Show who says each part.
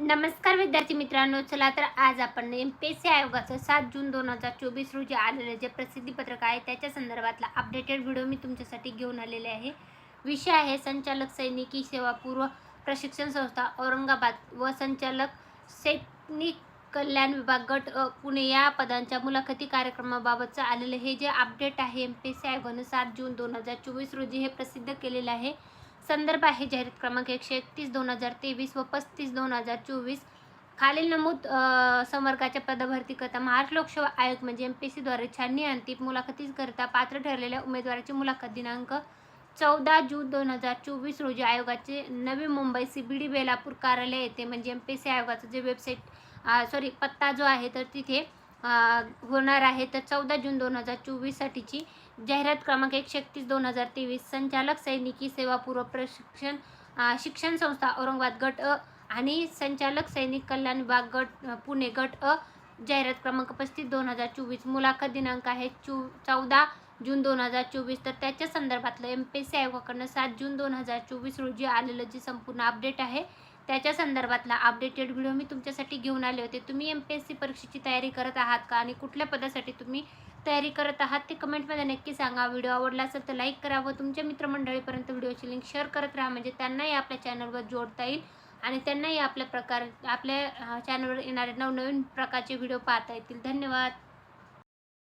Speaker 1: नमस्कार विद्यार्थी मित्रांनो चला तर आज आपण एम पी एस सी आयोगाचं सात जून दोन हजार चोवीस रोजी आलेलं जे प्रसिद्धीपत्रक आहे त्याच्या संदर्भातला अपडेटेड व्हिडिओ मी तुमच्यासाठी घेऊन आलेले आहे. विषय आहे संचालक सैनिकी सेवा पूर्व प्रशिक्षण संस्था औरंगाबाद व संचालक सैनिक कल्याण विभाग गट पुणे या पदांच्या मुलाखती कार्यक्रमाबाबतचं आलेलं हे जे अपडेट आहे एम पी एस सी आयोगानं सात जून दोन हजार चोवीस रोजी हे प्रसिद्ध केलेलं आहे. संदर्भ आहे जाहिरात क्रमांक एकशे एकतीस दोन हजार तेवीस व पस्तीस दोन हजार चोवीस. खालील नमूद संवर्गाच्या पदभरती करता महाराष्ट्र लोकसेवा आयोग म्हणजे एम पी एस सीद्वारे छाननी अंतिम मुलाखतीकरता पात्र ठरलेल्या उमेदवाराची मुलाखत दिनांक चौदा जून दोन हजार चोवीस रोजी आयोगाचे Navi Mumbai C B D Belapur कार्यालय येथे म्हणजे एम पी एस सी आयोगाचं जे वेबसाईट सॉरी पत्ता जो आहे तर तिथे होणार आहे. तर चौदा जून दोन हजार चोवीससाठीची जाहिरात क्रमांक एकशे एकतीस दोन हजार तेवीस संचालक सैनिकी सेवापूर्व प्रशिक्षण शिक्षण संस्था औरंगाबाद गट अ आणि संचालक सैनिक कल्याण विभाग गट पुणे गट अ जाहिरात क्रमांक पस्तीस दोन हजार चोवीस. मुलाखत दिनांक आहे चू चौदा जून दोन हजार चोवीस. तर त्याच्या संदर्भातलं एम पी एस सी आयोगाकडनं सात जून दोन हजार चोवीस रोजी आलेलं जे संपूर्ण अपडेट आहे त्याच्या संदर्भातला अपडेटेड व्हिडिओ मी तुमच्यासाठी घेऊन आले होते. तुम्ही एम पी एस सी परीक्षेची तयारी करत आहात का? आणि कुठल्या पदासाठी तुम्ही तयारी करत आहात ते कमेंटमध्ये नक्की सांगा. व्हिडिओ आवडला असेल तर लाईक करा व तुमच्या मित्रमंडळीपर्यंत व्हिडिओची लिंक शेअर करत राहा. म्हणजे त्यांनाही आपल्या चॅनलवर जोडता येईल आणि त्यांनाही आपल्या प्रकार आपल्या चॅनलवर येणारे नवनवीन प्रकारचे व्हिडिओ पाहता येतील. धन्यवाद.